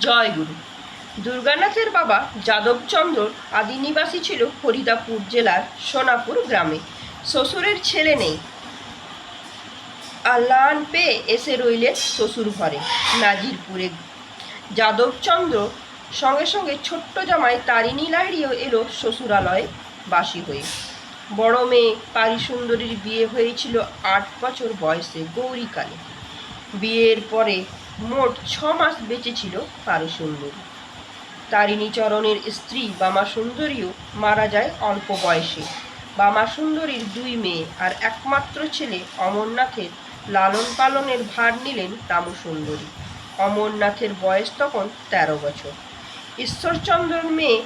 জয় গুরু। দুর্গানাথের বাবা যাদবচন্দ্র আদি নিবাসী ছিল ফরিদাপুর জেলার সোনাপুর গ্রামে। শ্বশুরের ছেলে নেই। আল্লাহন পেয়ে এসে রইলেন শ্বশুর ঘরে নাজিরপুরে। যাদবচন্দ্র সঙ্গে সঙ্গে ছোট্ট জামাই তারিণী লাহিড়িও এলো শ্বশুরালয়ে বাসী হয়ে। বড় মেয়ে পারি সুন্দরীর বিয়ে হয়েছিল আট বছর বয়সে গৌরীকালে। বিয়ের পরে মোট ছ মাস বেঁচে ছিল পারি সুন্দরী তারিণী চরণের স্ত্রী বামা সুন্দরীও মারা যায় অল্প বয়সে। বামা সুন্দরীর দুই মেয়ে আর একমাত্র ছেলে অমরনাথের লালন পালনের ভার নিলেন রামু সুন্দরী অমরনাথের বয়স তখন তেরো বছর। ঈশ্বরচন্দ্রর মেয়ে,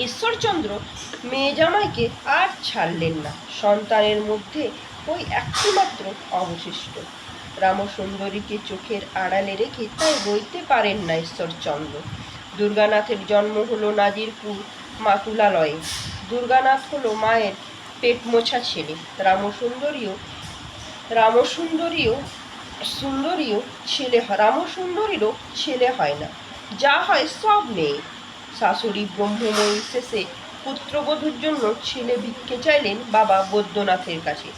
ঈশ্বরচন্দ্র মেয়ে জামাইকে আর ছাড়লেন না। সন্তানের মধ্যে ওই একটি মাত্র অবশিষ্ট। রামসুন্দরীকে চোখের আড়ালে রেখে তাই বইতে পারেন না ঈশ্বরচন্দ্র। দুর্গানাথের জন্ম হলো নাজিরপুর মাতুলালয়ে দুর্গানাথ হলো মায়ের পেট মোছা ছেলে। রামসুন্দরীও রামসুন্দরীও সুন্দরীও ছেলে রামসুন্দরীরও ছেলে হয় না। যা হয় সব মেয়ে। শাশুড়ি ব্রহ্মময়ী শেষে পুত্রবধূর জন্য ছেলে ভিক্ষে চাইলেন বাবা বৈদ্যনাথের কাছে।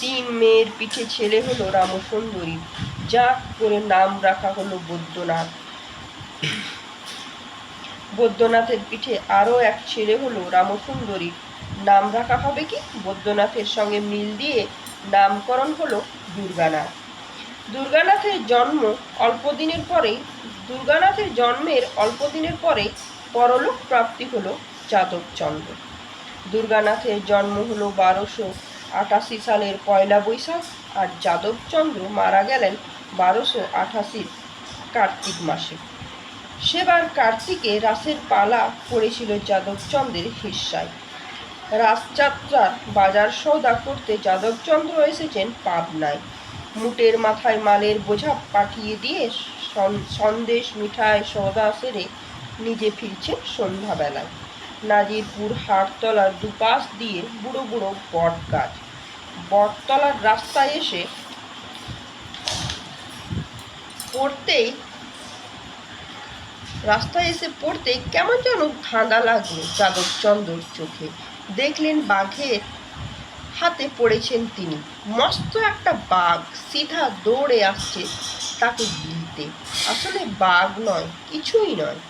তিন মেয়ের পিঠে ছেলে হলো রামসুন্দরী, যা করে নাম রাখা হলো বৈদ্যনাথ। বৈদ্যনাথের পিঠে আরও এক ছেলে হলো রামসুন্দরী, নাম রাখা হবে কি? বৈদ্যনাথের সঙ্গে মিল দিয়ে নামকরণ হলো দুর্গানাথ। দুর্গানাথের জন্ম অল্প দিনের পরেই, দুর্গানাথের জন্মের অল্প দিনের পরে পরলোক প্রাপ্তি হলো যাদবচন্দ্র। দুর্গানাথের জন্ম হলো বারোশো আটাশি সালের পয়লা বৈশাখ আর যাদবচন্দ্র মারা গেলেন বারোশো আঠাশির কার্তিক মাসে। সেবার কার্তিকে রাসের পালা পড়েছিল যাদবচন্দ্রের হিস্সায়। রাসযাত্রার বাজার সৌদা করতে যাদবচন্দ্র এসেছেন পাবনায়। মুটের মাথায় মালের বোঝা পাঠিয়ে দিয়ে সন- সন্দেশ মিঠাই সৌদা সেরে নিজে ফিরছেন সন্ধ্যাবেলায়। নাজিরপুর হাটতলার দুপাশ দিয়ে বুড়ো বুড়ো বট গাছ। বটতলার রাস্তায় এসে পড়তেই, রাস্তায় এসে পড়তে কেমন যেন ধাঁধা লাগল যাদবচন্দ্রর চোখে। দেখলেন বাঘের হাতে পড়েছেন তিনি। মস্ত একটা বাঘ সিধা দৌড়ে আসছে তাকে গিলতে। আসলে বাঘ নয়, কিছুই নয়।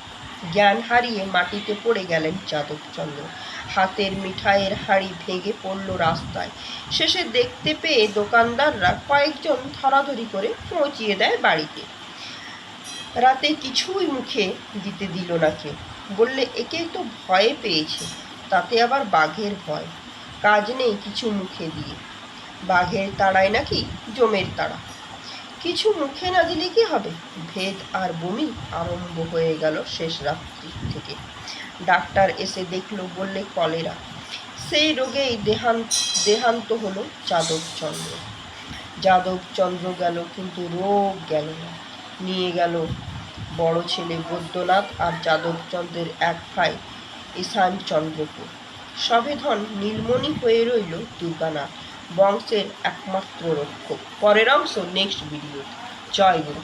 জ্ঞান হারিয়ে মাটিতে পড়ে গেলেন যাদবচন্দ্র। হাতের মিঠাইয়ের হাড়ি ভেঙে পড়ল রাস্তায়। শেষে দেখতে পেয়ে দোকানদাররা কয়েকজন ধরাধরি করে পৌঁছিয়ে দেয় বাড়িতে। রাতে কিছুই মুখে দিতে দিল না কেউ। বললে একে তো ভয়ে পেয়েছে, তাতে আবার বাঘের ভয়। কাজ নেই কিছু মুখে দিয়ে। বাঘের তাড়ায় নাকি জমের তাড়া? কিছু মুখে না দিলে কি হবে? ভেদ আর বমি আরম্ভ হয়ে গেল শেষ রাত্রি থেকে। ডাক্তার এসে দেখল, বললে, কলেরা। সেই রোগেই দেহান্ত দেহান্ত হলো যাদবচন্দ্র। যাদবচন্দ্র গেল, কিন্তু রোগ গেল না। নিয়ে গেল বড় ছেলে বৈদ্যনাথ আর যাদবচন্দ্রের এক ভাই ঈশানচন্দ্রকে সবেধন নীলমণি হয়ে রইল দুর্গানাথ। বংশের একমাত্র রক্ষক। পরের অংশ নেক্সট ভিডিও জয় গুরু।